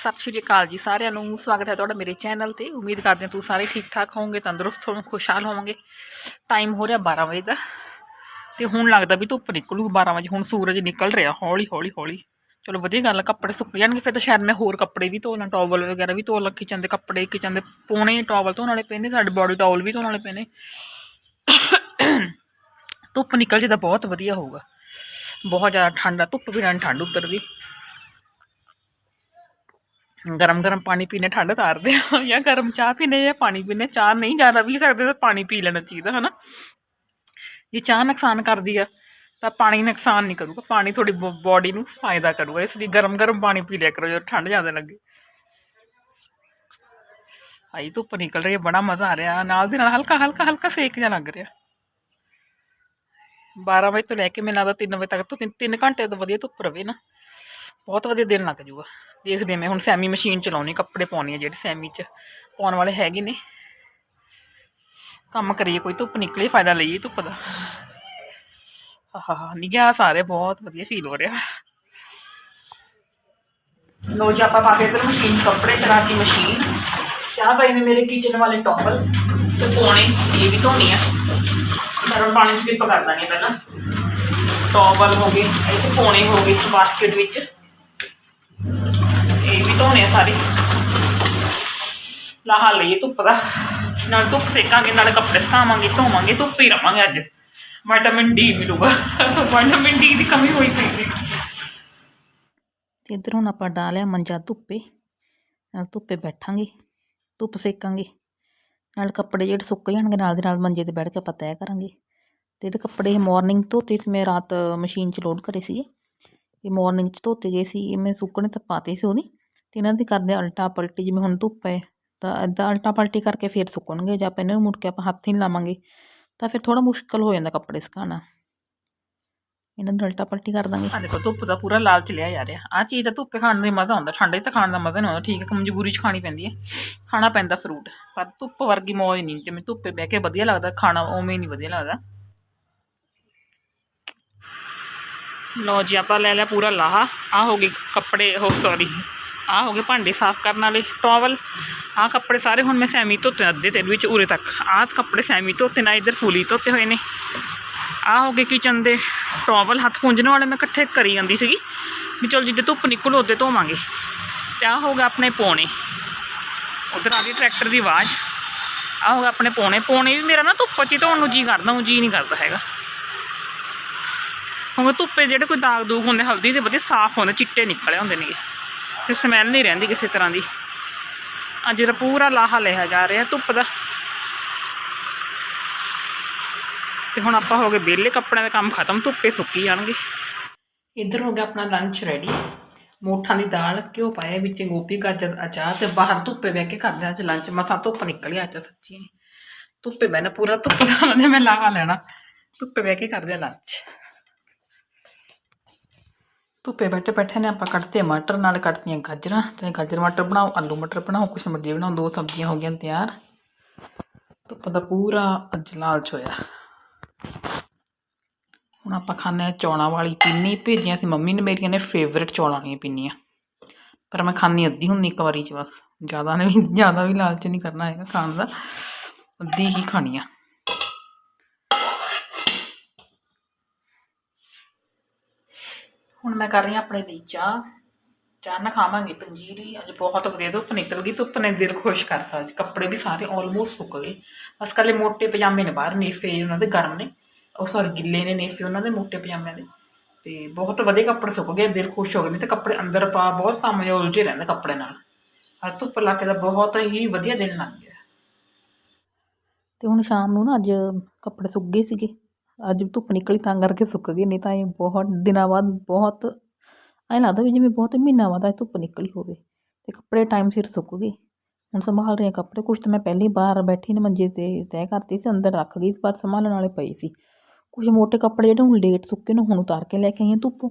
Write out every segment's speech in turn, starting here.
ਸਤਿ ਸ਼੍ਰੀ ਅਕਾਲ ਜੀ ਸਾਰਿਆਂ ਨੂੰ, ਸਵਾਗਤ ਹੈ ਤੁਹਾਡਾ ਮੇਰੇ ਚੈਨਲ ਤੇ। ਉਮੀਦ ਕਰਦੇ ਹਾਂ ਤੁਸੀਂ ਸਾਰੇ ਠੀਕ ਠਾਕ ਹੋਵੋਗੇ, ਤੰਦਰੁਸਤ ਹੋਵੋਗੇ, ਖੁਸ਼ਹਾਲ ਹੋਵੋਗੇ। ਟਾਈਮ ਹੋ ਰਿਹਾ 12 ਵਜੇ ਦਾ ਤੇ ਹੁਣ ਲੱਗਦਾ ਵੀ ਧੁੱਪ ਨਿਕਲੂ 12 ਵਜੇ। ਹੁਣ ਸੂਰਜ ਨਿਕਲ ਰਿਹਾ, ਹੌਲੀ ਹੌਲੀ ਹੌਲੀ। ਚਲੋ ਵਧੀਆ ਗੱਲ ਆ, ਕੱਪੜੇ ਸੁੱਕ ਜਾਣਗੇ, ਫਿਰ ਤਾਂ ਸ਼ਾਇਦ ਮੈਂ ਹੋਰ ਕੱਪੜੇ ਵੀ ਧੋ ਲਾਂ ਟਾਵਲ ਵਗੈਰਾ ਵੀ ਧੋ ਲਾਂ ਕਿਚਨ ਦੇ ਕੱਪੜੇ ਕਿਚਨ ਦੇ ਪੋਣੇ ਟਾਵਲ ਧੋਣ ਵਾਲੇ ਪਏ ਨੇ, ਸਾਡੇ ਬਾਡੀ ਟਾਵਲ ਵੀ ਧੋਣ ਵਾਲੇ ਪਏ ਧੁੱਪ ਨਿਕਲ ਜੇ ਤਾਂ ਬਹੁਤ ਵਧੀਆ ਹੋਊਗਾ। ਬਹੁਤ ਜ਼ਿਆਦਾ ਠੰਡਾ ਧੁੱਪ ਵੀ ਨਾਲ ਠੰਡ ਉਤਰਦੀ। ਗਰਮ ਗਰਮ ਪਾਣੀ ਪੀਣੇ ਠੰਡ ਤਾਰਦੇ ਆ ਜਾਂ ਗਰਮ ਚਾਹ ਪੀਣੇ ਜਾਂ ਪਾਣੀ ਪੀਣੇ ਚਾਹ ਨਹੀਂ ਜ਼ਿਆਦਾ ਪੀ ਸਕਦੇ ਤਾਂ ਪਾਣੀ ਪੀ ਲੈਣਾ ਚਾਹੀਦਾ, ਹਨਾ? ਜੇ ਚਾਹ ਨੁਕਸਾਨ ਕਰਦੀ ਆ, ਤਾਂ ਪਾਣੀ ਨੁਕਸਾਨ ਨਹੀਂ ਕਰੂਗਾ, ਪਾਣੀ ਤੁਹਾਡੀ ਬਾਡੀ ਨੂੰ ਫਾਇਦਾ ਕਰੂਗਾ, ਇਸ ਲਈ ਗਰਮ ਗਰਮ ਪਾਣੀ ਪੀ ਲਿਆ ਕਰੋ, ਜਦੋਂ ਠੰਡ ਜ਼ਿਆਦਾ ਲੱਗੇ। ਆਈ ਧੁੱਪ ਨਿਕਲ ਰਹੀ ਹੈ ਬੜਾ ਮਜ਼ਾ ਆ ਰਿਹਾ, ਨਾਲ ਦੇ ਨਾਲ ਹਲਕਾ ਹਲਕਾ ਹਲਕਾ ਸੇਕ ਜਿਹਾ ਲੱਗ ਰਿਹਾ। 12 ਵਜੇ ਤੋਂ ਲੈ ਕੇ ਮੈਨੂੰ ਲੱਗਦਾ 3 ਵਜੇ ਤੱਕ ਤੋਂ 3 ਘੰਟੇ ਤੋਂ ਵਧੀਆ ਧੁੱਪ ਰਵੇ ਨਾ। ਬਹੁਤ ਵਧੀਆ ਦਿਨ ਲੱਗ ਜੂਗਾ। ਦੇਖਦੇ ਮੈਂ ਹੁਣ ਸੈਮੀ ਮਸ਼ੀਨ ਚਲਾਉਣੀ, ਕੱਪੜੇ ਪਾਉਣੀ ਆ ਜਿਹੜੀ ਸੈਮੀ 'ਚ। ਪਾਉਣ ਵਾਲੇ ਹੈਗੇ ਨੇ। ਕੰਮ ਕਰੀਏ, ਕੋਈ ਧੁੱਪ ਨਿਕਲੇ, ਫਾਇਦਾ ਲਈਏ ਧੁੱਪ ਦਾ। ਆਹਾ ਨਿਗਾਹ ਸਾਰੇ ਬਹੁਤ ਵਧੀਆ ਫੀਲ ਹੋ ਰਿਹਾ। ਲੋ ਜੀ, ਆਪਾਂ ਪਾ ਕੇ ਮਸ਼ੀਨ ਕੱਪੜੇ ਚਲਾਤੀ ਮਸ਼ੀਨ ਚਾਹ ਪਈ ਨੇ ਮੇਰੇ ਕਿਚਨ ਵਾਲੇ ਟੋਪਲ ਤੇ ਪੋਣੇ ਇਹ ਵੀ ਧੋਣੀ ਆ। ਗਰਮ ਪਾਣੀ 'ਚ ਡਿਪ ਕਰ ਦਾਂਗੇ ਪਹਿਲਾਂ। ਟੋਪਲ ਹੋ ਗਏ, ਇਹ ਤੇ ਪੋਣੇ ਹੋ ਗਏ ਬਾਸਕਟ ਵਿੱਚ। ਧੋਣੇ ਆ ਸਾਰੇ। ਲਾਹਾ ਲਈਏ ਧੁੱਪ ਦਾ। ਨਾਲ ਧੁੱਪ ਸੇਕਾਂਗੇ, ਨਾਲ ਕੱਪੜੇ ਸੁਕਾਵਾਂਗੇ, ਧੋਵਾਂਗੇ, ਧੁੱਪ ਹੀ ਰਵਾਂਗੇ ਅੱਜ। ਵਿਟਾਮਿਨ ਡੀ ਮਿਲੂਗਾ। ਵਿਟਾਮਿਨ ਡੀ ਦੀ ਕਮੀ ਹੋਈ ਪਈ ਸੀ। ਤੇ ਇੱਧਰ ਹੁਣ ਆਪਾਂ ਡਾਲਿਆ ਮੰਜਾ ਧੁੱਪੇ। ਨਾਲ ਧੁੱਪੇ ਬੈਠਾਂਗੇ, ਧੁੱਪ ਸੇਕਾਂਗੇ। ਨਾਲ ਕੱਪੜੇ ਜਿਹੜੇ ਸੁੱਕ ਜਾਣਗੇ, ਨਾਲ ਦੇ ਨਾਲ ਮੰਜੇ ਤੇ ਬੈਠ ਕੇ ਆਪਾਂ ਤੈਅ ਕਰਾਂਗੇ। ਤੇ ਜਿਹੜੇ ਕੱਪੜੇ ਮਾਰਨਿੰਗ ਧੋਤੇ ਸੀ, ਮੈਂ ਰਾਤ ਮਸ਼ੀਨ 'ਚ ਲੋਡ ਕਰੇ ਸੀਗੇ। ਇਹ ਮਾਰਨਿੰਗ 'ਚ ਧੋਤੇ ਗਏ ਸੀ, ਇਹ ਮੈਂ ਸੁੱਕਣੇ ਤਾਂ ਪਾਤੇ ਸੀ ਉਹਦੀ ਤੇ ਇਹਨਾਂ ਦੀ ਕਰਦੇ ਹਾਂ ਅਲਟਾ ਪਲਟੀ, ਜਿਵੇਂ ਹੁਣ ਧੁੱਪ ਹੈ, ਤਾਂ ਇੱਦਾਂ ਅਲਟਾ ਪਲਟੀ ਕਰਕੇ ਫਿਰ ਸੁੱਕਣਗੇ ਜੇ ਆਪਾਂ ਇਹਨਾਂ ਨੂੰ ਮੁੜ ਕੇ ਆਪਾਂ ਹੱਥ ਹੀ ਨਹੀਂ ਲਾਵਾਂਗੇ, ਤਾਂ ਫਿਰ ਥੋੜਾ ਮੁਸ਼ਕਲ ਹੋ ਜਾਂਦਾ ਕੱਪੜੇ ਸੁਕਾਉਣਾ। ਇਹਨਾਂ ਨੂੰ ਅਲਟਾ ਪਲਟੀ ਕਰ ਦਾਂਗੇ। ਆ ਦੇਖੋ, ਧੁੱਪ ਦਾ ਪੂਰਾ ਲਾਲਚ ਲਿਆ ਜਾ ਰਿਹਾ। ਆ ਚੀਜ਼ ਤਾਂ ਧੁੱਪੇ ਖਾਣ ਦਾ ਮਜ਼ਾ ਆਉਂਦਾ, ਠੰਡੇ 'ਚ ਖਾਣ ਦਾ ਮਜ਼ਾ ਨਹੀਂ ਆਉਂਦਾ, ਠੀਕ ਹੈ ਮਜਬੂਰੀ 'ਚ ਖਾਣੀ ਪੈਂਦੀ ਹੈ। ਖਾਣਾ ਪੈਂਦਾ ਫਰੂਟ ਪਰ ਧੁੱਪ ਵਰਗੀ ਮੌਜ ਨਹੀਂ, ਜਿਵੇਂ ਧੁੱਪੇ ਬਹਿ ਕੇ ਵਧੀਆ ਲੱਗਦਾ, ਖਾਣਾ ਉਵੇਂ ਨਹੀਂ ਵਧੀਆ ਲੱਗਦਾ। ਲੋ ਜੀ, ਆਪਾਂ ਲੈ ਲਿਆ ਪੂਰਾ ਲਾਹਾ ਆ ਹੋ ਗਈ ਕੱਪੜੇ ਹੋ ਸੌਰੀ ਆ ਹੋ ਗਏ ਭਾਂਡੇ ਸਾਫ਼ ਕਰਨ ਵਾਲੇ, ਟਾਵਲ। ਆ ਕੱਪੜੇ ਸਾਰੇ ਹੁਣ ਮੈਂ ਸੈਮੀ ਧੋਤੇ, ਅੱਧੇ ਤੇ ਵਿੱਚ ਉਰੇ ਤੱਕ। ਆਹ ਕੱਪੜੇ ਸੈਮੀ ਧੋਤੇ, ਨਾ ਇਧਰ ਫੁੱਲੀ ਧੋਤੇ ਹੋਏ ਨੇ। ਆ ਹੋ ਗਏ ਕਿਚਨ ਦੇ ਟਾਵਲ, ਹੱਥ ਪੂੰਝਣ ਵਾਲੇ ਮੈਂ ਇਕੱਠੇ ਕਰੀ ਜਾਂਦੀ ਸੀਗੀ ਵੀ ਚਲ ਜਿੱਦੇ ਧੁੱਪ ਨਿਕਲ, ਉਹਦੇ ਧੋਵਾਂਗੇ। ਤੇ ਆ ਹੋ ਗਿਆ ਆਪਣੇ ਪੋਣੇ। ਉਧਰ ਆ ਗਈ ਟਰੈਕਟਰ ਦੀ ਆਵਾਜ਼। ਆ ਹੋ ਗਿਆ ਆਪਣੇ ਪੋਣੇ। ਪੋਣੇ ਵੀ ਮੇਰਾ ਨਾ ਧੁੱਪ 'ਚ ਹੀ ਧੋਣ ਨੂੰ ਜੀ ਕਰਦਾ ਉਹ ਜੀ ਨਹੀਂ ਕਰਦਾ ਹੈਗਾ। ਹੁਣ ਧੁੱਪੇ ਜਿਹੜੇ ਕੋਈ ਦਾਗ ਦੂਗ ਹੁੰਦੇ, ਹਲਦੀ ਦੇ ਵਧੀਆ ਸਾਫ਼ ਹੁੰਦੇ, ਚਿੱਟੇ ਨਿਕਲੇ ਹੁੰਦੇ ਨੇਗੇ। ਤੇ ਸਮੈਲ ਨਹੀਂ ਰਹਿੰਦੀ ਕਿਸੇ ਤਰ੍ਹਾਂ ਦੀ। ਅੱਜ ਤਾਂ ਪੂਰਾ ਲਾਹਾ ਲਿਆ ਜਾ ਰਿਹਾ ਧੁੱਪ ਦਾ। ਤੇ ਹੁਣ ਆਪਾਂ ਹੋ ਗਏ ਵਿਹਲੇ, ਕੱਪੜਿਆਂ ਦਾ ਕੰਮ ਖਤਮ, ਧੁੱਪੇ ਸੁੱਕੀ ਜਾਣਗੇ। ਇੱਧਰ ਹੋ ਗਿਆ ਆਪਣਾ ਲੰਚ ਰੈਡੀ ਮੋਠਾਂ ਦੀ ਦਾਲ ਘਿਓ ਪਾਇਆ, ਵਿੱਚ ਗੋਭੀ, ਗਾਜਰ, ਅਚਾਰ ਤੇ ਬਾਹਰ ਧੁੱਪੇ ਬਹਿ ਕੇ ਕਰਦੇ ਅੱਜ ਲੰਚ ਮਸਾਂ ਧੁੱਪ ਨਿਕਲੀ ਅੱਜ ਸੱਚੀ। ਧੁੱਪੇ ਬਹਿਣਾ ਪੂਰਾ ਧੁੱਪ ਦਾ ਮੈਂ ਲਾਹਾ ਲੈਣਾ। ਧੁੱਪੇ ਬਹਿ ਕੇ ਕਰਦੇ ਹਾਂ ਲੰਚ ਧੁੱਪੇ ਬੈਠੇ ਬੈਠੇ ਨੇ, ਆਪਾਂ ਕੱਟਤੇ ਮਟਰ, ਨਾਲ ਕੱਟਤੀਆਂ ਗਾਜਰਾਂ ਚਾਹੇ ਗਾਜਰ ਮਟਰ ਬਣਾਓ, ਆਲੂ ਮਟਰ ਬਣਾਓ, ਕੁਛ ਮਰਜ਼ੀ ਬਣਾਓ, ਦੋ ਸਬਜ਼ੀਆਂ ਹੋ ਗਈਆਂ ਤਿਆਰ। ਧੁੱਪ ਦਾ ਪੂਰਾ ਅੱਜ ਲਾਲਚ ਹੋਇਆ। ਹੁਣ ਆਪਾਂ ਖਾਣੇ ਆ ਚੌਲਾਂ ਵਾਲੀ ਪਿੰਨੀ, ਭੇਜੀਆਂ ਸੀ ਮੰਮੀ ਨੇ ਮੇਰੀਆਂ ਨੇ ਫੇਵਰੇਟ ਚੌਲਾਂ ਵਾਲੀਆਂ ਪਿੰਨੀਆਂ। ਪਰ ਮੈਂ ਖਾਣੀ ਅੱਧੀ ਹੁੰਦੀ ਇੱਕ ਵਾਰੀ ਚ ਬਸ, ਜ਼ਿਆਦਾ ਨੇ ਵੀ ਜ਼ਿਆਦਾ ਵੀ ਲਾਲਚ ਨਹੀਂ ਕਰਨਾ ਹੈਗਾ ਖਾਣ ਦਾ, ਅੱਧੀ ਹੀ ਖਾਣੀ ਆ। ਮੈਂ ਕਰ ਰਹੀ ਹਾਂ ਆਪਣੇ ਲਈ ਚਾਹ। ਚਾਹ ਨਾਲ ਖਾਵਾਂਗੇ, ਪੰਜੀਰੀ। ਅੱਜ ਬਹੁਤ ਵਧੀਆ ਧੁੱਪ ਨਿਕਲ ਗਈ। ਧੁੱਪ ਨੇ ਦਿਲ ਖੁਸ਼ ਕਰਤਾ ਅੱਜ। ਕੱਪੜੇ ਵੀ ਸਾਰੇ ਆਲਮੋਸਟ ਸੁੱਕ ਗਏ। ਬਸ ਕੱਲੇ ਮੋਟੇ ਪਜਾਮੇ ਨੇ ਬਾਹਰ, ਨੇਫੇ ਉਹਨਾਂ ਦੇ ਗਰਮ ਨੇ। ਉਹ ਸੌਰੀ ਗਿੱਲੇ ਨੇ ਨੇਫੇ ਉਹਨਾਂ ਦੇ ਮੋਟੇ ਪਜਾਮਿਆਂ ਦੇ। ਤੇ ਬਹੁਤ ਵਧੀਆ ਕੱਪੜੇ ਸੁੱਕ ਗਏ। ਦਿਲ ਖੁਸ਼ ਹੋ ਗਏ। ਨਹੀਂ ਤੇ ਕੱਪੜੇ ਅੰਦਰ ਪਾ, ਬਹੁਤ ਕੰਮ ਜਿਹਾ ਉਲਝੇ ਰਹਿੰਦੇ ਕੱਪੜੇ ਨਾਲ। ਅੱਜ ਧੁੱਪ ਲਾ ਕੇ ਦਾ ਬਹੁਤ ਹੀ ਵਧੀਆ ਦਿਨ ਲੰਘ ਗਿਆ। ਤੇ ਹੁਣ ਸ਼ਾਮ ਨੂੰ ਨਾ ਅੱਜ ਕੱਪੜੇ ਸੁੱਕ ਗਏ ਸੀਗੇ। ਅੱਜ ਧੁੱਪ ਨਿਕਲੀ ਤਾਂ ਕਰਕੇ ਸੁੱਕ ਗਏ ਨਹੀਂ ਤਾਂ ਇਹ ਬਹੁਤ ਦਿਨਾਂ ਬਾਅਦ ਬਹੁਤ ਐਂ ਲੱਗਦਾ ਵੀ ਜਿਵੇਂ ਬਹੁਤ ਮਹੀਨਾ ਬਾਅਦ ਇਹ ਧੁੱਪ ਨਿਕਲੀ ਹੋਵੇ ਤੇ ਕੱਪੜੇ ਟਾਈਮ ਸਿਰ ਸੁੱਕ ਗਏ। ਹੁਣ ਸੰਭਾਲ ਰਹੇ ਕੱਪੜੇ, ਕੁਛ ਤਾਂ ਮੈਂ ਪਹਿਲੇ ਬਾਹਰ ਬੈਠੀ ਨੇ ਮੰਜੇ ਤੇ ਤੈਅ ਕਰਤੀ ਸੀ, ਅੰਦਰ ਰੱਖ ਗਈ ਪਰ ਸੰਭਾਲਣ ਵਾਲੇ ਪਏ ਸੀ। ਕੁਝ ਮੋਟੇ ਕੱਪੜੇ ਜਿਹੜੇ ਹੁਣ ਲੇਟ ਸੁੱਕੇ ਨੇ, ਹੁਣ ਉਤਾਰ ਕੇ ਲੈ ਕੇ ਆਈ ਹਾਂ ਧੁੱਪ।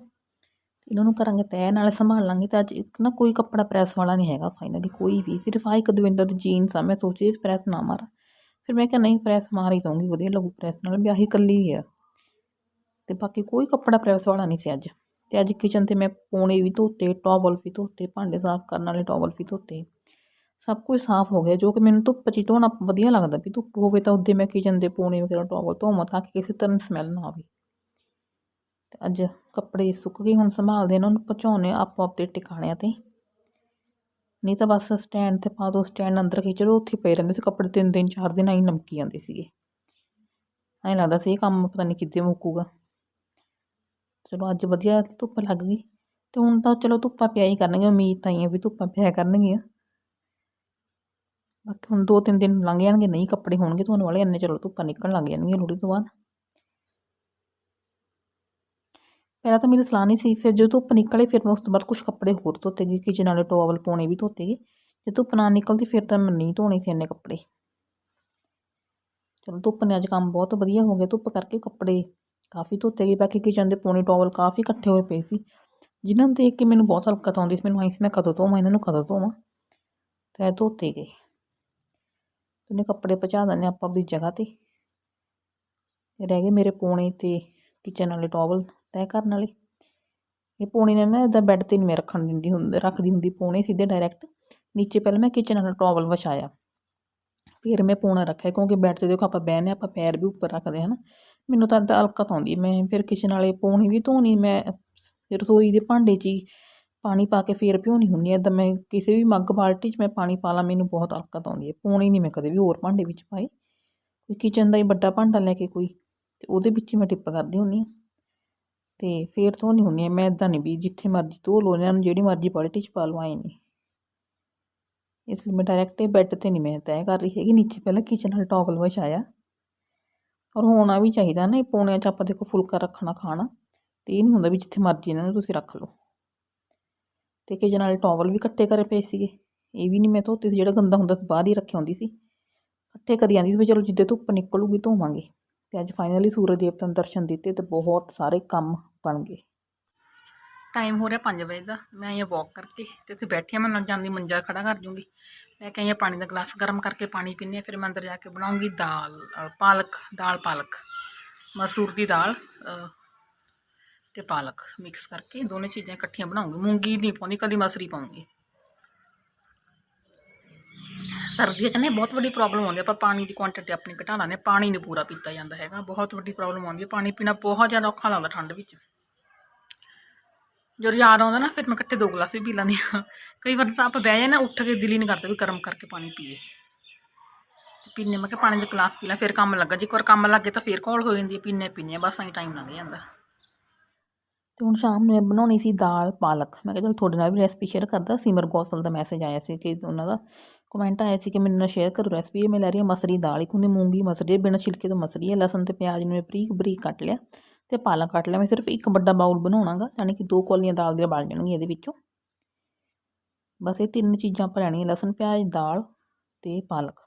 ਇਹਨਾਂ ਨੂੰ ਕਰਾਂਗੇ ਤੈਅ, ਨਾਲ ਸੰਭਾਲ ਲਾਂਗੇ ਤਾਂ ਅੱਜ ਇੱਕ ਨਾ ਕੋਈ ਕੱਪੜਾ ਪ੍ਰੈਸ ਵਾਲਾ ਨਹੀਂ ਹੈਗਾ ਫਾਈਨਲੀ ਕੋਈ ਵੀ, ਸਿਰਫ ਆ ਇੱਕ ਦਵਿੰਦਰ ਜੀਨਸ ਆ, ਮੈਂ ਸੋਚੀ ਸੀ ਪ੍ਰੈਸ ਨਾ ਮਾਰਾਂ। ਫਿਰ ਮੈਂ ਕਿਹਾ ਨਹੀਂ ਪ੍ਰੈਸ ਮਾਰ ਹੀ ਦਊਂਗੀ, ਵਧੀਆ ਲੱਗੂ ਪ੍ਰੈਸ, ਨਾਲ ਵੀ ਆਹੀ ਇਕੱਲੀ ਹੀ ਆ। ਤੇ ਬਾਕੀ ਕੋਈ ਕੱਪੜਾ ਪ੍ਰੈਸ ਵਾਲਾ ਨਹੀਂ ਸੀ ਅੱਜ। ਤੇ ਅੱਜ ਕਿਚਨ ਤੇ ਮੈਂ ਪੋਣੇ ਵੀ ਧੋਤੇ ਟਾਵਲ ਵੀ ਧੋਤੇ, ਭਾਂਡੇ ਸਾਫ਼ ਕਰਨ ਵਾਲੇ ਟਾਵਲ ਵੀ ਧੋਤੇ। ਸਭ ਕੁਝ ਸਾਫ਼ ਹੋ ਗਿਆ, ਜੋ ਕਿ ਮੈਨੂੰ ਧੁੱਪ 'ਚ ਧੋਣਾ ਵਧੀਆ ਲੱਗਦਾ ਵੀ ਧੁੱਪ ਹੋਵੇ ਤਾਂ ਉੱਦੇ ਮੈਂ ਕਿਚਨ ਦੇ ਪੋਣੇ ਵਗੈਰਾ ਟਾਵਲ ਧੋਵਾਂ ਤਾਂ ਕਿ ਕਿਸੇ ਤਰ੍ਹਾਂ ਸਮੈਲ ਨਾ ਆਵੇ। ਤੇ ਅੱਜ ਕੱਪੜੇ ਸੁੱਕ ਗਏ, ਹੁਣ ਸੰਭਾਲਦੇ ਇਹਨਾਂ ਨੂੰ ਪਹੁੰਚਾਉਣੇ ਆਪੋ ਆਪਦੇ ਟਿਕਾਣਿਆਂ ਤੇ। ਨਹੀਂ ਤਾਂ ਬਸ ਸਟੈਂਡ ਤੇ ਪਾ ਦੋ ਸਟੈਂਡ ਅੰਦਰ ਖਿੱਚ ਲਓ, ਉੱਥੇ ਪਏ ਰਹਿੰਦੇ ਸੀ ਕੱਪੜੇ ਤਿੰਨ ਦਿਨ, ਚਾਰ ਦਿਨ ਆਈ ਨਮਕੀ ਜਾਂਦੇ ਸੀਗੇ। ਐਂ ਲੱਗਦਾ ਸੀ ਇਹ ਕੰਮ ਪਤਾ ਨਹੀਂ ਕਿੱਦੇ ਮੁੱਕੂਗਾ। ਚਲੋ ਅੱਜ ਵਧੀਆ ਧੁੱਪ ਲੱਗ ਗਈ। ਤੇ ਹੁਣ ਤਾਂ ਚਲੋ ਧੁੱਪਾਂ ਪਿਆ ਹੀ ਕਰਨਗੇ ਉਮੀਦ ਤਾਂ ਹੀ ਹੈ ਵੀ ਧੁੱਪਾਂ ਪਿਆ ਕਰਨਗੀਆਂ। ਬਾਕੀ ਹੁਣ ਦੋ ਤਿੰਨ ਦਿਨ ਲੰਘ ਜਾਣਗੇ, ਨਹੀਂ ਕੱਪੜੇ ਹੋਣਗੇ ਧੋਣ ਵਾਲੇ, ਇੰਨੇ ਚਲੋ ਧੁੱਪਾਂ ਨਿਕਲਣ ਲੱਗ ਜਾਣਗੀਆਂ ਲੋਹੜੀ ਤੋਂ ਬਾਅਦ। ਪਹਿਲਾਂ ਤਾਂ ਮੇਰੀ ਸਲਾਹ ਨਹੀਂ ਸੀ, ਫਿਰ ਜਦੋਂ ਧੁੱਪ ਨਿਕਲੇ, ਫਿਰ ਮੈਂ ਉਸ ਤੋਂ ਬਾਅਦ ਕੁਝ ਕੱਪੜੇ ਹੋਰ ਧੋਤੇ ਗਏ ਕਿਚਨ ਵਾਲੇ ਟੋਵਲ ਪਾਉਣੇ ਵੀ ਧੋਤੇ ਗਏ ਜੇ ਧੁੱਪ ਨਾ ਨਿਕਲਦੀ, ਫਿਰ ਤਾਂ ਮੈਂ ਨਹੀਂ ਧੋਣੇ ਸੀ ਇੰਨੇ ਕੱਪੜੇ। ਚਲੋ, ਧੁੱਪ ਨੇ ਅੱਜ ਕੰਮ ਬਹੁਤ ਵਧੀਆ ਹੋ ਗਿਆ। ਧੁੱਪ ਕਰਕੇ ਕੱਪੜੇ ਕਾਫੀ ਧੋਤੇ ਗਏ। ਬਾਕੀ ਕਿਚਨ ਦੇ ਪੌਣੇ ਟੋਵਲ ਕਾਫੀ ਇਕੱਠੇ ਹੋਏ ਪਏ ਸੀ। ਜਿਨ੍ਹਾਂ ਨੂੰ ਦੇਖ ਕੇ ਮੈਨੂੰ ਬਹੁਤ ਹਲਕਤ ਆਉਂਦੀ ਸੀ। ਮੈਨੂੰ ਆਈ ਸੀ, ਮੈਂ ਕਦੋਂ ਧੋਵਾਂ, ਇਹਨਾਂ ਨੂੰ ਕਦੋਂ ਧੋਵਾਂ? ਤੇ ਇਹ ਧੋਤੇ ਗਏ। ਉਹਨੇ ਕੱਪੜੇ ਪਹੁੰਚਾ ਦਿੰਦੇ ਆਪਾਂ ਆਪਣੀ ਜਗ੍ਹਾ ਤੇ। ਰਹਿ ਗਏ ਮੇਰੇ ਪੌਣੇ ਤੇ ਕਿਚਨ ਵਾਲੇ ਟੋਵਲ ਤੈਅ ਕਰਨ ਵਾਲੇ। ਇਹ ਪੌਣੇ ਨੇ ਮੈਂ ਇਦਾਂ ਬੈੱਡ ਤੇ ਨਹੀਂ ਮੈਂ ਰੱਖਣ ਦਿੰਦੀ ਹੁੰਦੀ ਰੱਖਦੀ ਹੁੰਦੀ ਪੌਣੇ, ਸਿੱਧੇ ਡਾਇਰੈਕਟ ਨੀਚੇ ਪਹਿਲਾਂ ਮੈਂ ਕਿਚਨ ਵਾਲਾ ਟਾਵਲ ਵਿਛਾਇਆ। ਫਿਰ ਮੈਂ ਪੌਣਾ ਰੱਖਿਆ, ਕਿਉਂਕਿ ਬੈੱਡ ਤੇ ਦੇਖੋ ਆਪਾਂ ਬਹਿਨੇ ਆਪਾਂ ਪੈਰ ਵੀ ਉੱਪਰ ਰੱਖਦੇ ਹਨ। ਮੈਨੂੰ ਤਾਂ ਇੱਦਾਂ ਹਲਕਤ ਆਉਂਦੀ ਮੈਂ ਫਿਰ ਕਿਚਨ ਵਾਲੇ ਪੌਣੇ ਵੀ ਧੋਣੀ, ਮੈਂ ਰਸੋਈ ਦੇ ਭਾਂਡੇ 'ਚ ਹੀ ਪਾਣੀ ਪਾ ਕੇ ਫਿਰ ਭਿਉਣੀ ਹੁੰਦੀ ਹੈ ਇੱਦਾਂ ਮੈਂ ਕਿਸੇ ਵੀ ਮੱਗ ਬਾਲਟੀ 'ਚ ਮੈਂ ਪਾਣੀ ਪਾ ਲਾਂ, ਮੈਨੂੰ ਬਹੁਤ ਹਲਕਤ ਆਉਂਦੀ ਹੈ ਪੌਣੇ ਨਹੀਂ ਮੈਂ ਕਦੇ ਵੀ ਹੋਰ ਭਾਂਡੇ ਵਿੱਚ ਪਾਏ ਕੋਈ ਕਿਚਨ ਦਾ ਹੀ ਵੱਡਾ ਭਾਂਡਾ ਲੈ ਕੇ ਕੋਈ, ਤੇ ਉਹਦੇ ਵਿੱਚ ਹੀ ਮੈਂ ਟਿੱਪ ਕਰਦੀ ਹੁੰਦੀ ਹਾਂ ਤੇ ਫਿਰ ਧੋਣੀ ਹੁੰਦੀ ਹਾਂ ਮੈਂ ਇੱਦਾਂ ਨਹੀਂ ਵੀ ਜਿੱਥੇ ਮਰਜ਼ੀ ਧੋ ਲਓ, ਇਹਨਾਂ ਨੂੰ ਜਿਹੜੀ ਮਰਜ਼ੀ ਬਾਲਟੀ 'ਚ ਪਾ ਲਓ, ਆਏ ਨਹੀਂ। ਇਸ ਲਈ ਮੈਂ ਡਾਇਰੈਕਟ ਬੈੱਡ ਤੇ ਨਹੀਂ, ਮੈਂ ਤੈਅ ਕਰ ਰਹੀ ਹੈਗੀ, ਨੀਚੇ ਪਹਿਲਾਂ ਕਿਚਨ ਨਾਲ ਟਾਵਲ ਵਿਛਾਇਆ ਔਰ ਹੋਣਾ ਵੀ ਚਾਹੀਦਾ ਨਾ, ਇਹ ਪੌਣਿਆਂ 'ਚ ਆਪਾਂ ਦੇਖੋ ਫੁਲਕਾ ਰੱਖਣਾ ਖਾਣਾ, ਤੇ ਇਹ ਨਹੀਂ ਹੁੰਦਾ ਵੀ ਜਿੱਥੇ ਮਰਜ਼ੀ ਇਹਨਾਂ ਨੂੰ ਤੁਸੀਂ ਰੱਖ ਲਓ। ਤੇ ਕਿਚਨ ਵਾਲੇ ਟਾਵਲ ਵੀ ਇਕੱਠੇ ਕਰੇ ਪਏ ਸੀਗੇ, ਇਹ ਵੀ ਨਹੀਂ ਮੈਂ ਧੋਤੇ ਸੀ, ਜਿਹੜਾ ਗੰਦਾ ਹੁੰਦਾ ਸੀ, ਬਾਹਰ ਹੀ ਰੱਖਿਆ ਹੁੰਦੀ ਸੀ। ਇਕੱਠੇ ਕਰੀ ਜਾਂਦੀ ਸੀ ਵੀ ਚਲੋ ਜਿੱਦੇ ਧੁੱਪ ਨਿਕਲੂਗੀ ਧੋਵਾਂਗੇ। ਤੇ ਅੱਜ ਫਾਈਨਲੀ ਸੂਰਜ ਦੇਵਤਾ ਨੂੰ ਦਰਸ਼ਨ ਦਿੱਤੇ ਤੇ ਬਹੁਤ ਸਾਰੇ ਕੰਮ ਬਣ ਗਏ। ਟਾਈਮ ਹੋ ਰਿਹਾ 5 ਵਜੇ ਦਾ ਮੈਂ ਆਈ ਵਾਕ ਕਰਕੇ ਤੇ ਇੱਥੇ ਬੈਠੀ ਹਾਂ ਮੈਂ ਨਾਲ ਜਾਂਦੀ ਮੰਜਾ ਖੜਾ ਕਰ ਜੂੰਗੀ। ਲੈ ਕੇ ਆਈ ਹਾਂ ਪਾਣੀ ਦਾ ਗਲਾਸ ਗਰਮ ਕਰਕੇ ਪਾਣੀ ਪੀਂਦੇ ਹਾਂ ਫਿਰ ਮੈਂ ਅੰਦਰ ਜਾ ਕੇ ਬਣਾਉਂਗੀ ਦਾਲ ਪਾਲਕ ਦਾਲ ਪਾਲਕ ਮਸੂਰ ਦੀ ਦਾਲ ਅ, ਤੇ ਪਾਲਕ ਮਿਕਸ ਕਰਕੇ ਦੋਨੇ ਚੀਜ਼ਾਂ ਇਕੱਠੀਆਂ ਬਣਾਉਂਗੀ। ਮੂੰਗੀ ਨਹੀਂ ਪਾਉਂਦੀ ਕਦੀ ਮਸਰੀ ਪਾਉਂਗੀ। ਸਰਦੀਆਂ 'ਚ ਨਾ ਇਹ ਬਹੁਤ ਵੱਡੀ ਪ੍ਰੋਬਲਮ ਆਉਂਦੀ ਹੈ ਆਪਾਂ ਪਾਣੀ ਦੀ ਕੁਆਂਟੀਟੀ ਆਪਣੀ ਘਟਾ ਲੈਂਦੇ ਹਾਂ, ਪਾਣੀ ਨਹੀਂ ਪੂਰਾ ਪੀਤਾ ਜਾਂਦਾ ਹੈਗਾ, ਬਹੁਤ ਵੱਡੀ ਪ੍ਰੋਬਲਮ ਆਉਂਦੀ ਹੈ ਪਾਣੀ ਪੀਣਾ ਬਹੁਤ ਜ਼ਿਆਦਾ ਔਖਾ ਲੱਗਦਾ ਠੰਡ ਵਿੱਚ। ਜਦੋਂ ਯਾਦ ਆਉਂਦਾ ਨਾ, ਫਿਰ ਮੈਂ ਇਕੱਠੇ ਦੋ ਗਲਾਸ ਵੀ ਪੀ ਲੈਂਦੀ ਹਾਂ। ਕਈ ਵਾਰ ਤਾਂ ਆਪਾਂ ਬਹਿ ਜਾਂਦੇ ਹਾਂ, ਉੱਠ ਕੇ ਦਿਲ ਹੀ ਨਹੀਂ ਕਰਦਾ ਵੀ ਗਰਮ ਕਰਕੇ ਪਾਣੀ ਪੀਏ। ਤੇ ਪੀਨੇ ਮੈਂ ਕਿਹਾ ਪਾਣੀ ਦਾ ਗਲਾਸ ਪੀ ਲਾਂ, ਫਿਰ ਕੰਮ ਲੱਗਾ, ਜੇ ਇੱਕ ਵਾਰ ਕੰਮ ਲੱਗੇ ਤਾਂ ਫਿਰ ਘੋਲ ਹੋ ਜਾਂਦੀ ਹੈ ਪੀਨੇ ਪੀਨੇ ਬਸ ਐਂ ਟਾਈਮ ਲੰਘ ਜਾਂਦਾ। ਤੇ ਹੁਣ ਸ਼ਾਮ ਨੂੰ ਬਣਾਉਣੀ ਸੀ ਦਾਲ ਪਾਲਕ। ਮੈਂ ਕਿਹਾ ਚਲ ਤੁਹਾਡੇ ਨਾਲ ਵੀ ਰੈਸਪੀ ਸ਼ੇਅਰ ਕਰਦਾ, ਸਿਮਰ ਗੋਸਲ ਦਾ ਮੈਸੇਜ ਆਇਆ ਸੀ ਕਿ ਉਹਨਾਂ ਦਾ ਕਮੈਂਟ ਆਇਆ ਸੀ ਕਿ ਮੈਨੂੰ ਨਾਲ ਸ਼ੇਅਰ ਕਰੋ ਰੈਸਪੀ ਇਹ ਮੈਂ ਲੈ ਰਹੀ ਹਾਂ ਮਸਰੀ ਦਾਲ, ਇੱਕ ਹੁੰਦੀ ਮੂੰਗੀ ਮਸਰੀ ਬਿਨਾਂ ਛਿਲਕੇ ਤੋਂ ਮਸਰੀ ਹੈ, ਲਸਣ ਤੇ ਪਿਆਜ਼ ਨੂੰ ਮੈਂ ਬਰੀਕ ਬਰੀਕ ਕੱਟ ਲਿਆ ਤੇ ਪਾਲਕ ਕੱਟ ਲਿਆ, ਮੈਂ ਸਿਰਫ ਇੱਕ ਵੱਡਾ ਬਾਉਲ ਬਣਾਉਣਾਗਾ, ਯਾਨੀ ਕਿ ਦੋ ਕੌਲੀਆਂ ਦਾਲ ਦੀਆਂ ਬਣ ਜਾਣਗੀਆਂ ਇਹਦੇ ਵਿੱਚੋਂ। ਬਸ ਇਹ ਤਿੰਨ ਚੀਜ਼ਾਂ ਆਪਾਂ ਲੈਣੀਆਂ, ਲਸਣ, ਪਿਆਜ਼, ਦਾਲ ਤੇ ਪਾਲਕ।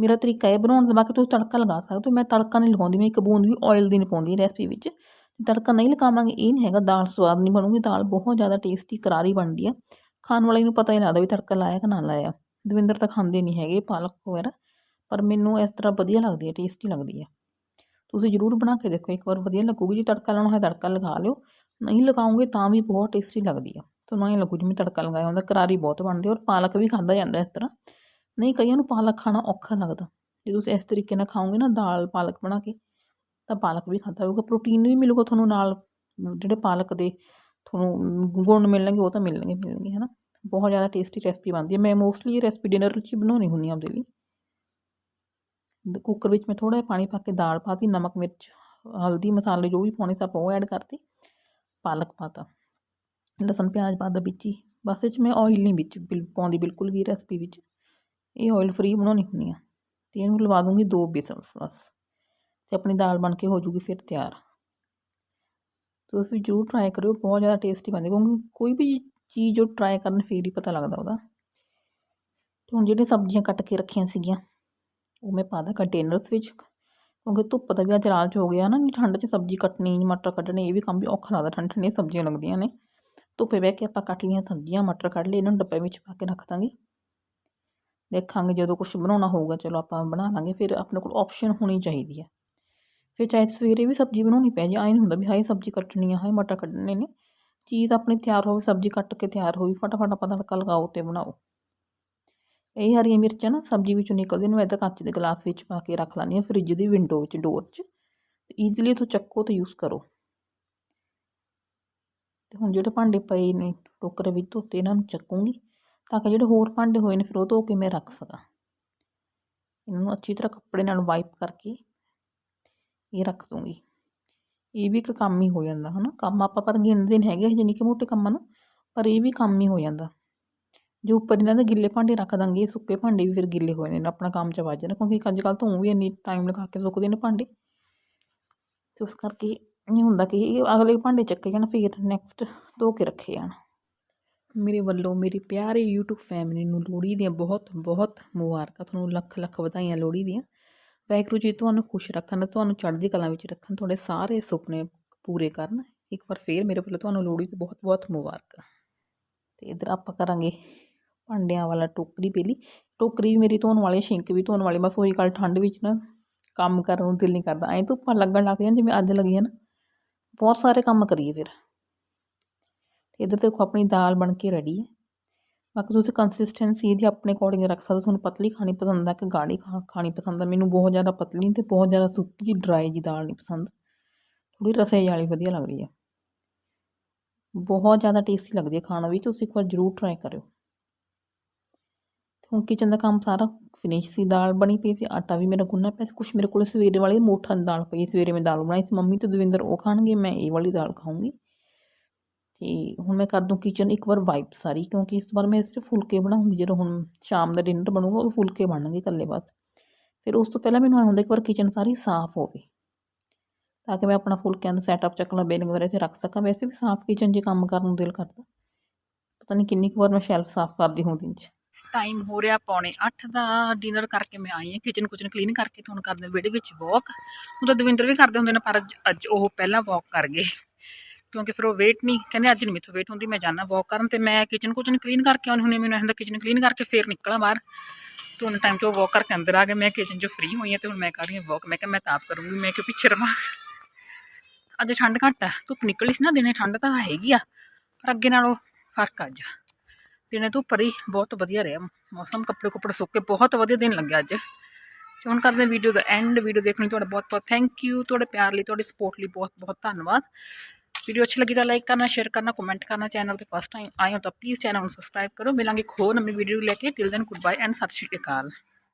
ਮੇਰਾ ਤਰੀਕਾ ਇਹ ਬਣਾਉਣ ਦਾ, ਬਾਕੀ ਤੁਸੀਂ ਤੜਕਾ ਲਗਾ ਸਕਦੇ ਹੋ, ਮੈਂ ਤੜਕਾ ਨਹੀਂ ਲਗਾਉਂਦੀ, ਮੈਂ ਇੱਕ ਬੂੰਦ ਵੀ ਆਇਲ ਦੀ ਨਹੀਂ ਪਾਉਂਦੀ ਰੈਸਪੀ ਵਿੱਚ। ਤੜਕਾ ਨਹੀਂ ਲਗਾਵਾਂਗੇ, ਇਹ ਨਹੀਂ ਹੈਗਾ, ਦਾਲ ਸਵਾਦ ਨਹੀਂ ਬਣੂਗੀ, ਦਾਲ ਬਹੁਤ ਜ਼ਿਆਦਾ ਟੇਸਟੀ ਕਰਾਰੀ ਬਣਦੀ ਆ। ਖਾਣ ਵਾਲੇ ਨੂੰ ਪਤਾ ਹੀ ਨਹੀਂ ਲੱਗਦਾ ਵੀ ਤੜਕਾ ਲਾਇਆ ਕਿ ਨਾ ਲਾਇਆ। ਦਵਿੰਦਰ ਤਾਂ ਖਾਂਦੇ ਨਹੀਂ ਹੈਗੇ ਪਾਲਕ ਵਗੈਰਾ, ਪਰ ਮੈਨੂੰ ਇਸ ਤਰ੍ਹਾਂ ਵਧੀਆ ਲੱਗਦੀ ਹੈ ਟੇਸਟੀ ਲੱਗਦੀ ਹੈ। ਤੁਸੀਂ ਜ਼ਰੂਰ ਬਣਾ ਕੇ ਦੇਖੋ, ਇੱਕ ਵਾਰ ਵਧੀਆ ਲੱਗੂਗੀ, ਜੀ ਤੜਕਾ ਲਾਉਣਾ ਹੈ ਤੜਕਾ ਲਗਾ ਲਿਓ। ਨਹੀਂ ਲਗਾਉਂਗੇ ਤਾਂ ਵੀ ਬਹੁਤ ਟੇਸਟੀ ਲੱਗਦੀ ਆ ਤੁਹਾਨੂੰ ਐਂ ਲੱਗੂ ਜਿਵੇਂ ਤੜਕਾ ਲਗਾਇਆ ਹੁੰਦਾ, ਕਰਾਰੀ ਬਹੁਤ ਬਣਦੀ ਔਰ ਪਾਲਕ ਵੀ ਖਾਂਦਾ ਜਾਂਦਾ ਇਸ ਤਰ੍ਹਾਂ। ਨਹੀਂ, ਕਈਆਂ ਨੂੰ ਪਾਲਕ ਖਾਣਾ ਔਖਾ ਲੱਗਦਾ। ਜੇ ਤੁਸੀਂ ਇਸ ਤਰੀਕੇ ਨਾਲ ਖਾਓਗੇ ਨਾ, ਦਾਲ ਪਾਲਕ ਬਣਾ ਕੇ, ਤਾਂ ਪਾਲਕ ਵੀ ਖਾਂਦਾ ਹੋਊਗਾ। ਪ੍ਰੋਟੀਨ ਵੀ ਮਿਲੂਗਾ ਤੁਹਾਨੂੰ ਨਾਲ, ਜਿਹੜੇ ਪਾਲਕ ਦੇ ਤੁਹਾਨੂੰ ਗੁਣ ਮਿਲਣਗੇ, ਉਹ ਤਾਂ ਮਿਲਣਗੇ ਮਿਲਣਗੇ ਹੈ ਨਾ ਬਹੁਤ ਜ਼ਿਆਦਾ ਟੇਸਟੀ ਰੈਸਪੀ ਬਣਦੀ ਹੈ। ਮੈਂ ਮੋਸਟਲੀ ਇਹ ਰੈਸਪੀ ਡਿਨਰ ਵਿੱਚ ਹੀ ਬਣਾਉਣੀ ਹੁੰਦੀ ਆ ਆਪਦੇ ਲਈ। ਕੁੱਕਰ ਵਿੱਚ ਮੈਂ ਥੋੜ੍ਹਾ ਜਿਹਾ ਪਾਣੀ ਪਾ ਕੇ ਦਾਲ ਪਾਤੀ ਨਮਕ, ਮਿਰਚ, ਹਲਦੀ, ਮਸਾਲੇ ਜੋ ਵੀ ਪਾਉਣੇ ਸਭ ਉਹ ਐਡ ਕਰਤੇ। ਪਾਲਕ ਪਾਤਾ। ਲਸਣ, ਪਿਆਜ਼ ਪਾਦਾ ਵਿੱਚ ਹੀ। ਬਸ ਇਹ 'ਚ ਮੈਂ ਆਇਲ ਨਹੀਂ ਵਿੱਚ ਬਿਲ ਪਾਉਂਦੀ ਬਿਲਕੁਲ ਵੀ ਰੈਸਪੀ ਵਿੱਚ। ਇਹ ਆਇਲ ਫਰੀ ਬਣਾਉਣੀ ਹੁੰਦੀ ਆ ਅਤੇ ਇਹਨੂੰ ਲਵਾ ਦੂੰਗੀ ਦੋ ਬੇਸਨਸ ਬਸ। ਅਤੇ ਆਪਣੀ ਦਾਲ ਬਣ ਕੇ ਹੋ ਜੂਗੀ ਫਿਰ ਤਿਆਰ। ਤੁਸੀਂ ਵੀ ਜ਼ਰੂਰ ਟਰਾਈ ਕਰਿਓ, ਬਹੁਤ ਜ਼ਿਆਦਾ ਟੇਸਟੀ ਬਣਦੀ ਕਿਉਂਕਿ ਕੋਈ ਵੀ ਚੀਜ਼ ਉਹ ਟਰਾਈ ਕਰਨ ਫਿਰ ਹੀ ਪਤਾ ਲੱਗਦਾ ਉਹਦਾ। ਅਤੇ ਹੁਣ ਜਿਹੜੀਆਂ ਸਬਜ਼ੀਆਂ ਕੱਟ ਕੇ ਰੱਖੀਆਂ ਸੀਗੀਆਂ, ਉਹ ਮੈਂ ਪਾ ਦਾਂ ਕੰਟੇਨਰਸ ਵਿੱਚ, ਕਿਉਂਕਿ ਧੁੱਪ ਦਾ ਵੀ ਅੱਜ ਰਾਜ ਹੋ ਗਿਆ ਨਾ ਨਹੀਂ ਠੰਡ 'ਚ ਸਬਜ਼ੀ ਕੱਟਣੀ, ਮਟਰ ਕੱਢਣੇ, ਇਹ ਵੀ ਕੰਮ ਵੀ ਔਖਾ ਲੱਗਦਾ, ਠੰਡ ਠੰਡੀਆਂ ਸਬਜ਼ੀਆਂ ਲੱਗਦੀਆਂ ਨੇ। ਧੁੱਪੇ ਬਹਿ ਕੇ ਆਪਾਂ ਕੱਟ ਲਈਆਂ ਸਬਜ਼ੀਆਂ, ਮਟਰ ਕੱਢ ਲਏ, ਇਹਨਾਂ ਨੂੰ ਡੱਬੇ ਵਿੱਚ ਪਾ ਕੇ ਰੱਖ ਦਾਂਗੇ। ਦੇਖਾਂਗੇ ਜਦੋਂ ਕੁਝ ਬਣਾਉਣਾ ਹੋਊਗਾ, ਚਲੋ ਆਪਾਂ ਬਣਾ ਲਾਂਗੇ, ਫਿਰ ਆਪਣੇ ਕੋਲ ਆਪਸ਼ਨ ਹੋਣੀ ਚਾਹੀਦੀ ਹੈ ਫਿਰ ਚਾਹੇ ਸਵੇਰੇ ਵੀ ਸਬਜ਼ੀ ਬਣਾਉਣੀ ਪੈ ਜੇ ਐਂ ਨਹੀਂ ਹੁੰਦਾ ਵੀ ਹਾਏ ਸਬਜ਼ੀ ਕੱਟਣੀ ਆ, ਹਾਏ ਮਟਰ ਕੱਢਣੇ ਨੇ ਚੀਜ਼ ਆਪਣੀ ਤਿਆਰ ਹੋਵੇ, ਸਬਜ਼ੀ ਕੱਟ ਕੇ ਤਿਆਰ ਹੋਈ, ਫਟਾਫਟ ਆਪਾਂ ਤੜਕਾ ਲਗਾਓ ਅਤੇ ਬਣਾਓ। ਇਹ ਹਰੀਆਂ ਮਿਰਚਾਂ ਨਾ, ਸਬਜ਼ੀ ਵਿੱਚੋਂ ਨਿਕਲਦੀਆਂ ਨੇ, ਮੈਂ ਇੱਦਾਂ ਕੱਚ ਦੇ ਗਲਾਸ ਵਿੱਚ ਪਾ ਕੇ ਰੱਖ ਲੈਂਦੀ ਹਾਂ ਫਰਿੱਜ ਦੀ ਵਿੰਡੋ ਵਿੱਚ ਡੋਰ 'ਚ। ਈਜ਼ੀਲੀ ਇੱਥੋਂ ਚੱਕੋ ਅਤੇ ਯੂਜ਼ ਕਰੋ। ਅਤੇ ਹੁਣ ਜਿਹੜੇ ਭਾਂਡੇ ਪਏ ਨੇ, ਟੋਕਰੇ ਵਿੱਚ ਧੋਤੇ, ਇਹਨਾਂ ਨੂੰ ਚੱਕੂੰਗੀ ਤਾਂ ਕਿ ਜਿਹੜੇ ਹੋਰ ਭਾਂਡੇ ਹੋਏ ਨੇ, ਫਿਰ ਉਹ ਧੋ ਕੇ ਮੈਂ ਰੱਖ ਸਕਾਂ। ਇਹਨਾਂ ਨੂੰ ਅੱਛੀ ਤਰ੍ਹਾਂ ਕੱਪੜੇ ਨਾਲ ਵਾਈਪ ਕਰਕੇ ਇਹ ਰੱਖ ਦੂੰਗੀ। ਇਹ ਵੀ ਇੱਕ ਕੰਮ ਹੀ ਹੋ ਜਾਂਦਾ ਹੈ ਨਾ ਕੰਮ ਆਪਾਂ ਪਰ ਗਿਣਦੇ ਨਹੀਂ ਹੈਗੇ ਇਹ ਨਿੱਕੇ ਮੋਟੇ ਕੰਮਾਂ ਨੂੰ, ਪਰ ਇਹ ਵੀ ਕੰਮ ਹੀ ਹੋ ਜਾਂਦਾ। ਜੋ ਉੱਪਰ ਇਹਨਾਂ ਦੇ ਗਿੱਲੇ ਭਾਂਡੇ ਰੱਖ ਦਾਂਗੇ, ਇਹ ਸੁੱਕੇ ਭਾਂਡੇ ਵੀ ਫਿਰ ਗਿੱਲੇ ਹੋਏ ਨੇ, ਆਪਣਾ ਕੰਮ ਚ ਵੱਜ ਜਾਣਾ, ਕਿਉਂਕਿ ਅੱਜ ਕੱਲ੍ਹ ਧੂੰ ਵੀ ਇੰਨੀ ਟਾਈਮ ਲਗਾ ਕੇ ਸੁੱਕਦੇ ਨੇ ਭਾਂਡੇ। ਤੇ ਉਸ ਕਰਕੇ ਇਹ ਹੁੰਦਾ ਕਿ ਅਗਲੇ ਭਾਂਡੇ ਚੱਕੇ ਜਾਣ, ਫਿਰ ਨੈਕਸਟ ਧੋ ਕੇ ਰੱਖੇ ਜਾਣ। ਮੇਰੇ ਵੱਲੋਂ ਮੇਰੀ ਪਿਆਰੇ YouTube ਫੈਮਿਲੀ ਨੂੰ ਲੋਹੜੀ ਦੀਆਂ ਬਹੁਤ ਬਹੁਤ ਮੁਬਾਰਕਾਂ, ਤੁਹਾਨੂੰ ਲੱਖ ਲੱਖ ਵਧਾਈਆਂ ਲੋਹੜੀ ਦੀਆਂ। ਵਾਹਿਗੁਰੂ ਜੀ, ਤੁਹਾਨੂੰ ਖੁਸ਼ ਰੱਖਣ, ਤੁਹਾਨੂੰ ਚੜ੍ਹਦੀ ਕਲਾ ਵਿੱਚ ਰੱਖਣ, ਤੁਹਾਡੇ ਸਾਰੇ ਸੁਪਨੇ ਪੂਰੇ ਕਰਨ। ਇੱਕ ਵਾਰ ਫੇਰ ਮੇਰੇ ਵੱਲੋਂ ਤੁਹਾਨੂੰ ਲੋਹੜੀ 'ਤੇ ਬਹੁਤ ਬਹੁਤ ਮੁਬਾਰਕਾਂ। ਤੇ ਇਧਰ ਆਪਾਂ ਕਰਾਂਗੇ ਭਾਂਡਿਆਂ ਵਾਲਾ ਟੋਕਰੀ ਪਹਿਲੀ। ਟੋਕਰੀ ਵੀ ਮੇਰੀ ਧੋਣ ਵਾਲੀ, ਸ਼ਿੰਕ ਵੀ ਧੋਣ ਵਾਲੀ, ਬਸ ਉਹੀ ਗੱਲ ਠੰਡ ਵਿੱਚ ਨਾ ਕੰਮ ਕਰਨ ਨੂੰ ਦਿਲ ਨਹੀਂ ਕਰਦਾ। ਐਂ ਧੁੱਪਾਂ ਲੱਗਣ ਲੱਗ ਜਾਣ, ਜਿਵੇਂ ਅੱਜ ਲੱਗੀ ਨਾ। ਬਹੁਤ ਸਾਰੇ ਕੰਮ ਕਰੀਏ ਫਿਰ। ਤੇ ਇਧਰ ਦੇਖੋ, ਆਪਣੀ ਦਾਲ ਬਣ ਕੇ ਰੈਡੀ ਹੈ। ਬਾਕੀ ਤੁਸੀਂ ਕੰਸਿਸਟੈਂਸੀ ਦੀ ਆਪਣੇ ਅਕੋਰਡਿੰਗ ਰੱਖ ਸਕਦੇ ਹੋ। ਤੁਹਾਨੂੰ ਪਤਲੀ ਖਾਣੀ ਪਸੰਦ ਹੈ ਕਿ ਗਾੜੀ ਖਾ, ਖਾਣੀ ਪਸੰਦ ਹੈ ਮੈਨੂੰ ਬਹੁਤ ਜ਼ਿਆਦਾ ਪਤਲੀ ਤੇ ਬਹੁਤ ਜ਼ਿਆਦਾ ਸੁੱਕੀ ਡਰਾਈ ਜੀ ਦਾਲ ਨਹੀਂ ਪਸੰਦ। ਥੋੜੀ ਰਸੇ ਵਾਲੀ ਵਧੀਆ ਲੱਗਦੀ ਹੈ ਬਹੁਤ ਜ਼ਿਆਦਾ ਟੇਸਟੀ ਲੱਗਦੀ ਹੈ ਖਾਣਾ ਵੀ ਤੁਸੀਂ ਇੱਕ ਵਾਰ ਜ਼ਰੂਰ ਟਰਾਈ ਕਰਿਓ। ਹੁਣ ਕਿਚਨ ਦਾ ਕੰਮ ਸਾਰਾ ਫਿਨਿਸ਼ ਸੀ, ਦਾਲ ਬਣੀ ਪਈ ਸੀ, ਆਟਾ ਵੀ ਮੇਰਾ ਗੁੰਨਾ ਪਿਆ ਸੀ। ਕੁਛ ਮੇਰੇ ਕੋਲ ਸਵੇਰੇ ਵਾਲੀ ਮੋਠਾਂ ਦਾਲ ਪਈ ਸਵੇਰੇ ਮੈਂ ਦਾਲ ਬਣਾਈ ਸੀ। ਮੰਮੀ ਤੇ ਦਵਿੰਦਰ ਉਹ ਖਾਣਗੇ, ਮੈਂ ਇਹ ਵਾਲੀ ਦਾਲ ਖਾਊਂਗੀ। ਤੇ ਹੁਣ ਮੈਂ ਕਰ ਦੂੰ ਕਿਚਨ ਇੱਕ ਵਾਰ ਵਾਈਪ ਸਾਰੀ, ਕਿਉਂਕਿ ਇਸ ਤੋਂ ਬਾਅਦ ਮੈਂ ਸਿਰਫ ਫੁਲਕੇ ਬਣਾਉਂਗੀ, ਜਦੋਂ ਹੁਣ ਸ਼ਾਮ ਦਾ ਡਿਨਰ ਬਣੂਗਾ ਉਹ ਫੁਲਕੇ ਬਣਨਗੇ ਇਕੱਲੇ ਬਸ। ਫਿਰ ਉਸ ਤੋਂ ਪਹਿਲਾਂ ਮੈਨੂੰ ਐ ਹੁੰਦਾ ਇੱਕ ਵਾਰ ਕਿਚਨ ਸਾਰੀ ਸਾਫ਼ ਹੋਵੇ, ਤਾਂ ਕਿ ਮੈਂ ਆਪਣਾ ਫੁਲਕਿਆਂ ਦਾ ਸੈਟਅਪ ਚੱਕਣਾ ਬੇਲਿੰਗ ਵਗੈਰਾ ਇੱਥੇ ਰੱਖ ਸਕਾਂ। ਵੈਸੇ ਵੀ ਸਾਫ਼ ਕਿਚਨ 'ਚ ਕੰਮ ਕਰਨ ਨੂੰ ਦਿਲ ਕਰਦਾ। ਪਤਾ ਨਹੀਂ ਕਿੰਨੀ ਕੁ ਵਾਰ ਮੈਂ ਸ਼ੈਲਫ ਸਾਫ਼ ਕਰਦੀ ਹਾਂ ਦਿਨ 'ਚ। ਟਾਈਮ ਹੋ ਰਿਹਾ ਪੌਣੇ 8 ਦਾ ਡਿਨਰ ਕਰਕੇ ਮੈਂ ਆਈ ਹਾਂ ਕਿਚਨ ਕੁਚਨ ਕਲੀਨ ਕਰਕੇ ਤੁਹਾਨੂੰ ਕਰਦੇ ਵਿਹੜੇ ਵਿੱਚ ਵਾਕ ਹੁਣ ਤਾਂ ਦਵਿੰਦਰ ਵੀ ਕਰਦੇ ਹੁੰਦੇ ਨੇ, ਪਰ ਅੱਜ ਅੱਜ ਉਹ ਪਹਿਲਾਂ ਵਾਕ ਕਰ ਗਏ। ਕਿਉਂਕਿ ਫਿਰ ਉਹ ਵੇਟ ਨਹੀਂ, ਕਹਿੰਦੇ ਅੱਜ ਨਹੀਂ ਮੇਥੋਂ ਵੇਟ ਹੁੰਦੀ, ਮੈਂ ਜਾਣਾ ਵਾਕ ਕਰਨ ਤੇ ਮੈਂ ਕਿਚਨ ਕੁਚਨ ਕਲੀਨ ਕਰਕੇ ਆਉਣੀ ਹੁੰਦੀ ਮੈਨੂੰ ਹੁੰਦਾ ਕਿਚਨ ਕਲੀਨ ਕਰਕੇ ਫਿਰ ਨਿਕਲਾਂ ਬਾਹਰ। ਤੇ ਉਹਨਾਂ ਟਾਈਮ 'ਚ ਉਹ ਵਾਕ ਕਰਕੇ ਅੰਦਰ ਆ ਗਏ, ਮੈਂ ਕਿਚਨ 'ਚੋਂ ਫ੍ਰੀ ਹੋਈ ਹਾਂ ਤੇ ਹੁਣ ਮੈਂ ਕਰ ਰਹੀ ਹਾਂ ਵਾਕ ਮੈਂ ਕਿਹਾ ਮੈਂ ਤਾਂ ਆਪ ਕਰੂੰਗੀ, ਮੈਂ ਕਿ ਪਿੱਛੇ ਰਵਾਂ? ਅੱਜ ਠੰਡ ਘੱਟ ਆ, ਧੁੱਪ ਨਿਕਲੀ ਸੀ ਨਾ, ਦਿਨੇ ਠੰਡ ਤਾਂ ਹੈਗੀ ਆ, ਪਰ ਅੱਗੇ ਨਾਲੋਂ ਫ਼ਰਕ ਆ ਅੱਜ। ਦਿਨੇ ਧੁੱਪ ਰਹੀ, ਬਹੁਤ ਵਧੀਆ ਰਿਹਾ ਮੌਸਮ, ਕੱਪੜੇ ਕੁੱਪੜੇ ਸੁੱਕ ਕੇ ਬਹੁਤ ਵਧੀਆ ਦਿਨ ਲੱਗਿਆ ਅੱਜ। ਤੇ ਹੁਣ ਕਰਦੇ ਵੀਡੀਓ ਦਾ ਐਂਡ ਵੀਡੀਓ ਦੇਖਣ ਲਈ ਤੁਹਾਡਾ ਬਹੁਤ ਬਹੁਤ ਥੈਂਕ ਯੂ ਤੁਹਾਡੇ ਪਿਆਰ ਲਈ, ਤੁਹਾਡੀ ਸਪੋਰਟ ਲਈ ਬਹੁਤ ਬਹੁਤ ਧੰਨਵਾਦ। ਵੀਡੀਓ ਅੱਛੀ ਲੱਗੀ ਤਾਂ ਲਾਈਕ ਕਰਨਾ ਸ਼ੇਅਰ ਕਰਨਾ ਕਮੈਂਟ ਕਰਨਾ ਚੈਨਲ ਤੇ ਫਸਟ ਟਾਈਮ ਆਏ ਹੋ ਤਾਂ ਪਲੀਜ਼ ਚੈਨਲ ਨੂੰ ਸਬਸਕ੍ਰਾਈਬ ਕਰੋ। ਮਿਲਾਂਗੇ ਇੱਕ ਹੋਰ ਨਵੀਂ ਵੀਡੀਓ ਲੈ ਕੇ। Till then good bye and ਸਤਿ ਸ਼੍ਰੀ ਅਕਾਲ।